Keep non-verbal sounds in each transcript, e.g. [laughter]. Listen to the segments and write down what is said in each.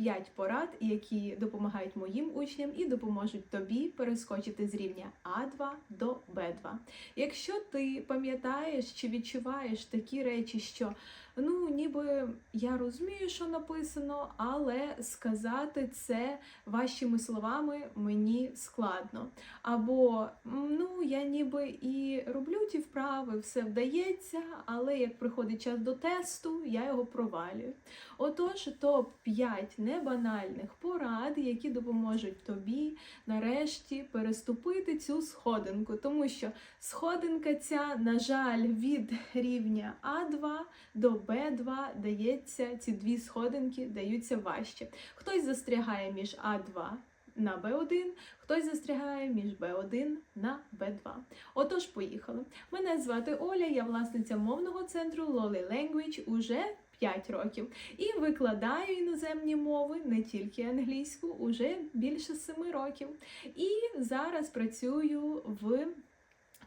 5 порад, які допомагають моїм учням і допоможуть тобі перескочити з рівня А2 до Б2. Якщо ти пам'ятаєш чи відчуваєш такі речі, що ну ніби я розумію, що написано, але сказати це вашими словами мені складно. Або ну я ніби і роблю ті вправи, все вдається, але як приходить час до тесту, я його провалюю. Отож, топ 5 небанальних порад, які допоможуть тобі нарешті переступити цю сходинку, тому що сходинка ця, на жаль, від рівня А2 до Б2 дається, ці дві сходинки даються важче. Хтось застрягає між А2 на Б1, хтось застрягає між Б1 на Б2. Отож, поїхали. Мене звати Оля, я власниця мовного центру Lolly Language уже 5 років і викладаю іноземні мови, не тільки англійську, уже більше 7 років. І зараз працюю в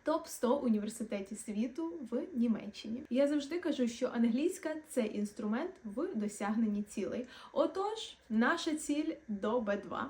топ 100 університетів світу в Німеччині. Я завжди кажу, що англійська це інструмент в досягненні цілей. Отож, наша ціль до Б2.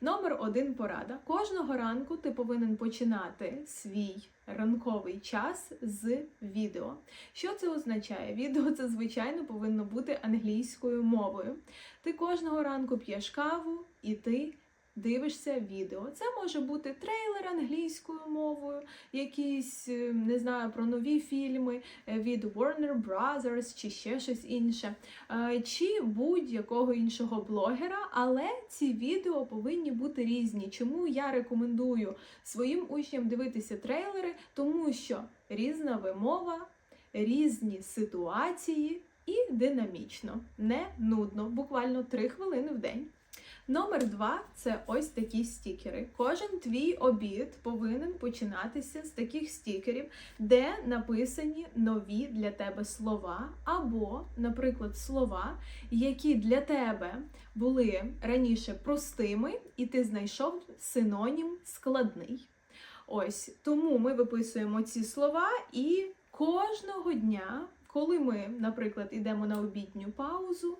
Номер один порада. Кожного ранку ти повинен починати свій ранковий час з відео. Що це означає? Відео це, звичайно, повинно бути англійською мовою. Ти кожного ранку п'єш каву і ти дивишся відео. Це може бути трейлер англійською мовою, якісь, е, не знаю, про нові фільми е, від Warner Brothers чи ще щось інше, е, чи будь-якого іншого блогера, але ці відео повинні бути різні. Чому я рекомендую своїм учням дивитися трейлери? Тому що різна вимова, різні ситуації і динамічно, не нудно, буквально 3 хвилини в день. Номер два це ось такі стікери. Кожен твій обід повинен починатися з таких стікерів, де написані нові для тебе слова, або, наприклад, слова, які для тебе були раніше простими, і ти знайшов синонім складний. Ось тому ми виписуємо ці слова і кожного дня. Коли ми, наприклад, йдемо на обідню паузу,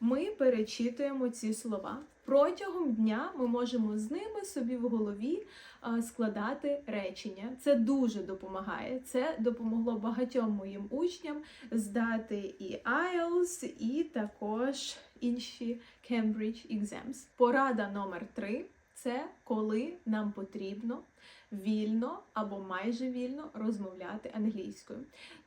ми перечитуємо ці слова. Протягом дня ми можемо з ними собі в голові складати речення. Це дуже допомагає. Це допомогло багатьом моїм учням здати і IELTS, і також інші Cambridge Exams. Порада номер три це коли нам потрібно вільно або майже вільно розмовляти англійською.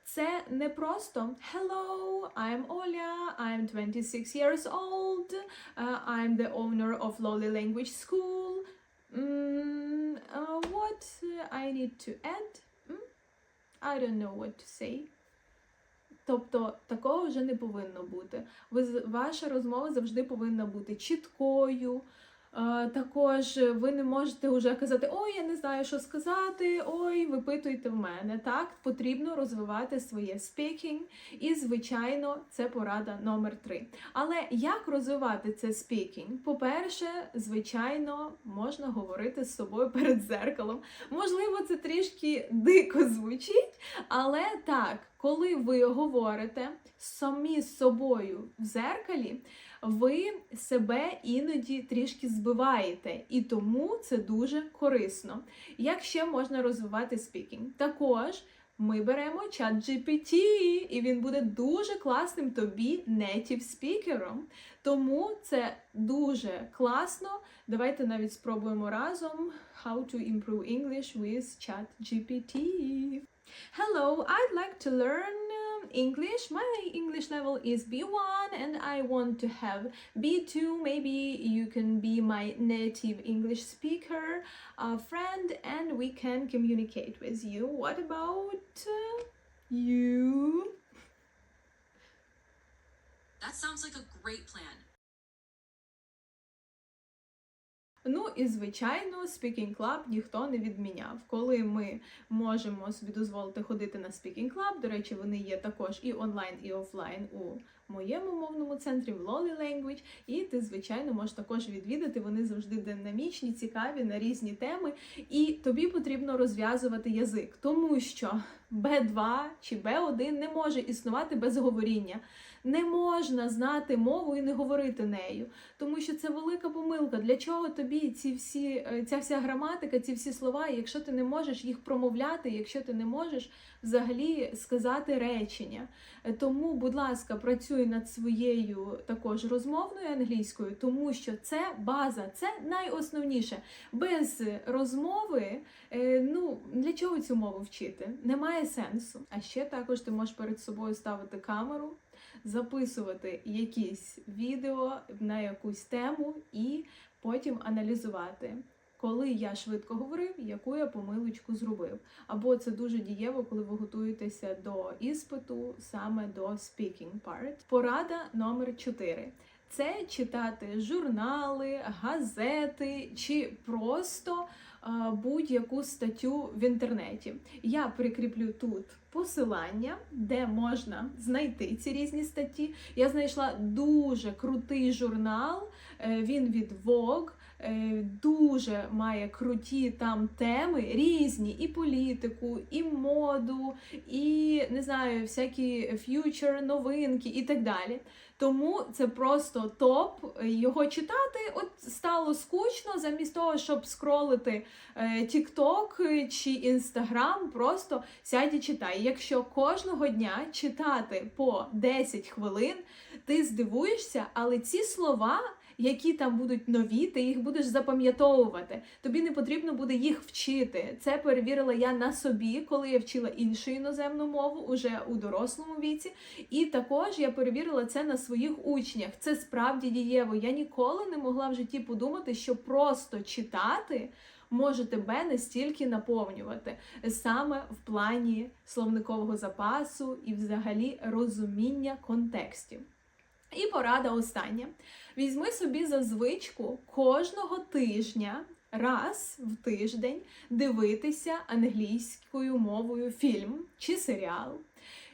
Це не просто Hello, I'm Oля, I'm 26 years old, uh, I'm the owner of Lolly Language School. Mm, uh, what I need to add? Mm? I don't know what to say. Тобто такого вже не повинно бути. Ви, ваша розмова завжди повинна бути чіткою. Е, Також ви не можете вже казати Ой, я не знаю, що сказати. Ой, випитуйте в мене. Так, потрібно розвивати своє speaking. І, звичайно, це порада номер три. Але як розвивати це speaking? По-перше, звичайно, можна говорити з собою перед зеркалом. Можливо, це трішки дико звучить, але так, коли ви говорите самі з собою в зеркалі, ви себе іноді трішки збиваєте, і тому це дуже корисно. Як ще можна розвивати спікінг? Також ми беремо чат GPT, і він буде дуже класним тобі native спікером. Тому це дуже класно. Давайте навіть спробуємо разом How to improve English with chat GPT. Hello, I'd like to learn English. My English level is B1 and I want to have B2. Maybe you can be my native English speaker uh, friend and we can communicate with you. What about uh, you? That sounds like a great plan. Ну і звичайно, Speaking Club ніхто не відміняв. Коли ми можемо собі дозволити ходити на Speaking Club, до речі, вони є також і онлайн, і офлайн у моєму мовному центрі в Lolly Language. І ти, звичайно, можеш також відвідати. Вони завжди динамічні, цікаві на різні теми. І тобі потрібно розв'язувати язик, тому що B2 чи B1 не може існувати без говоріння. Не можна знати мову і не говорити нею, тому що це велика помилка. Для чого тобі ці всі, е, ця вся граматика, ці всі слова, якщо ти не можеш їх промовляти, якщо ти не можеш взагалі сказати речення. Е, Тому, будь ласка, працюй над своєю також розмовною англійською, тому що це база, це найосновніше. Без розмови, е, ну для чого цю мову вчити? Немає сенсу. А ще також ти можеш перед собою ставити камеру, записувати якісь відео на якусь тему і потім аналізувати. Коли я швидко говорив, яку я помилочку зробив. Або це дуже дієво, коли ви готуєтеся до іспиту, саме до speaking part. Порада номер 4. Це читати журнали, газети чи просто будь-яку статтю в інтернеті. Я прикріплю тут посилання, де можна знайти ці різні статті. Я знайшла дуже крутий журнал. е, Він від Vogue. е, Дуже має круті там теми різні, і політику, і моду, і не знаю, всякі ф'ючер, новинки і так далі. Тому це просто топ. Його читати от стало скучно, замість того, щоб скролити е, TikTok чи Instagram, просто сядь і читай. Якщо кожного дня читати по 10 хвилин, ти здивуєшся, але ці слова. Які там будуть нові, ти їх будеш запам'ятовувати. Тобі не потрібно буде їх вчити. Це перевірила я на собі, коли я вчила іншу іноземну мову уже у дорослому віці. І також я перевірила це на своїх учнях. Це справді дієво. Я ніколи не могла в житті подумати, що просто читати може тебе настільки наповнювати саме в плані словникового запасу і взагалі розуміння контекстів. І порада остання. Візьми собі за звичку кожного тижня, раз в тиждень, дивитися англійською мовою фільм чи серіал.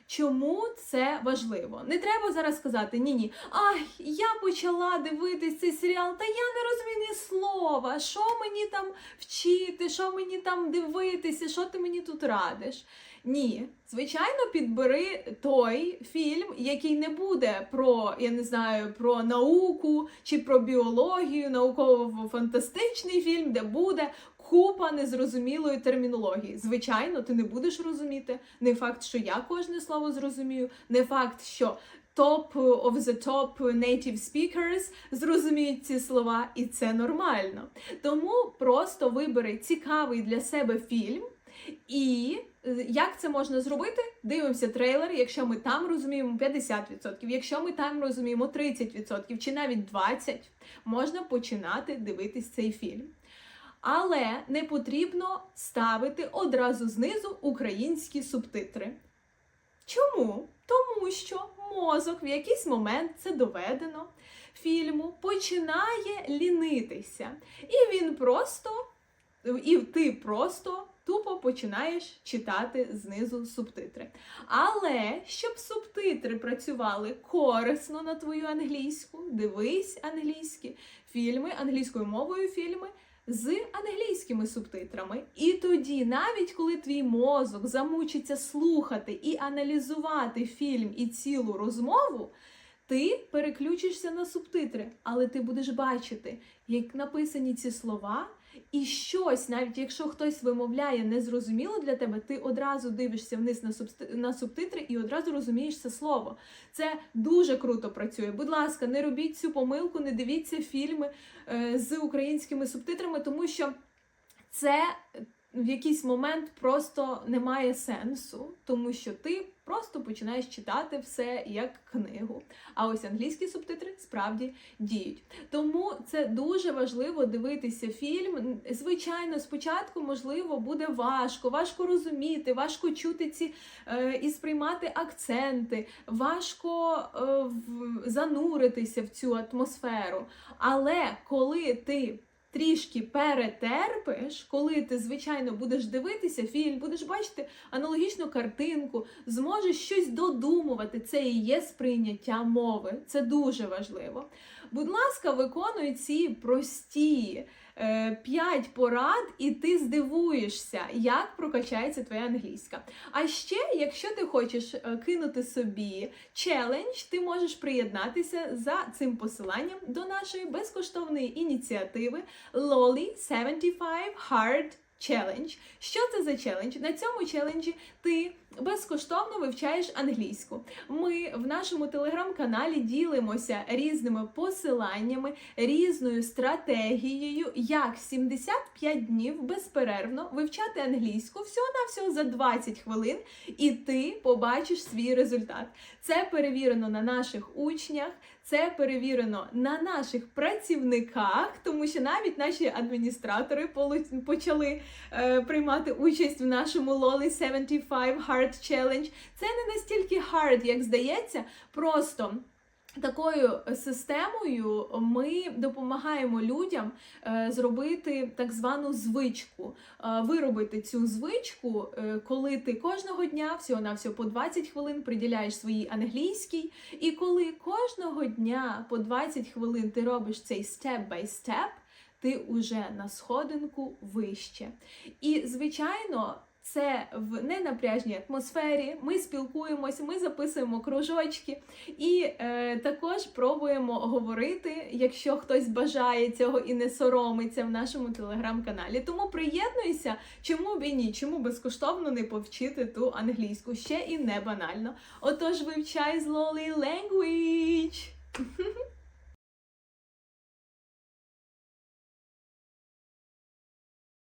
Чому це важливо? Не треба зараз сказати ні, ні. Ай, я почала дивитись цей серіал, та я не розумію ні слова. Що мені там вчити, що мені там дивитися, що ти мені тут радиш? Ні, звичайно, підбери той фільм, який не буде про, я не знаю, про науку чи про біологію, науково-фантастичний фільм, де буде купа незрозумілої термінології. Звичайно, ти не будеш розуміти. Не факт, що я кожне слово зрозумію, не факт, що top of the top native speakers зрозуміють ці слова, і це нормально. Тому просто вибери цікавий для себе фільм. І як це можна зробити? Дивимося трейлер, якщо ми там розуміємо 50%, якщо ми там розуміємо 30% чи навіть 20%, можна починати дивитись цей фільм. Але не потрібно ставити одразу знизу українські субтитри. Чому? Тому що мозок в якийсь момент це доведено фільму починає лінитися. І він просто, і ти просто тупо починаєш читати знизу субтитри. Але щоб субтитри працювали корисно на твою англійську, дивись англійські фільми, англійською мовою фільми. З англійськими субтитрами. І тоді, навіть коли твій мозок замучиться слухати і аналізувати фільм і цілу розмову, ти переключишся на субтитри, але ти будеш бачити, як написані ці слова, і щось, навіть якщо хтось вимовляє незрозуміло для тебе, ти одразу дивишся вниз на, на субтитри і одразу розумієш це слово. Це дуже круто працює. Будь ласка, не робіть цю помилку, не дивіться фільми е, з українськими субтитрами, тому що це в якийсь момент просто не має сенсу, тому що ти просто починаєш читати все як книгу. А ось англійські субтитри справді діють. Тому це дуже важливо дивитися фільм. Звичайно, спочатку, можливо, буде важко, важко розуміти, важко чути ці е, і сприймати акценти, важко е, в, зануритися в цю атмосферу. Але коли ти трішки перетерпиш, коли ти, звичайно, будеш дивитися фільм, будеш бачити аналогічну картинку, зможеш щось додумувати. Це і є сприйняття мови. Це дуже важливо. Будь ласка, виконуй ці прості. 5 порад, і ти здивуєшся, як прокачається твоя англійська. А ще, якщо ти хочеш е, кинути собі челендж, ти можеш приєднатися за цим посиланням до нашої безкоштовної ініціативи Lolly 75 Hard Challenge. Що це за челендж? На цьому челенджі ти безкоштовно вивчаєш англійську. Ми в нашому телеграм-каналі ділимося різними посиланнями, різною стратегією, як 75 днів безперервно вивчати англійську всього-навсього за 20 хвилин, і ти побачиш свій результат. Це перевірено на наших учнях, це перевірено на наших працівниках, тому що навіть наші адміністратори почали е, приймати участь в нашому Loli 75 Hard Challenge. Це не настільки hard, як здається, просто. Такою системою ми допомагаємо людям е, зробити так звану звичку, е, виробити цю звичку, е, коли ти кожного дня всього на всього по 20 хвилин приділяєш своїй англійській, і коли кожного дня по 20 хвилин ти робиш цей step, ти уже на сходинку вище. І звичайно. Це в ненапряжній атмосфері. Ми спілкуємося, ми записуємо кружочки і е, також пробуємо говорити, якщо хтось бажає цього і не соромиться в нашому телеграм-каналі. Тому приєднуйся, чому б і ні, чому безкоштовно не повчити ту англійську ще і не банально. Отож, вивчай з Lolly Language! [laughs]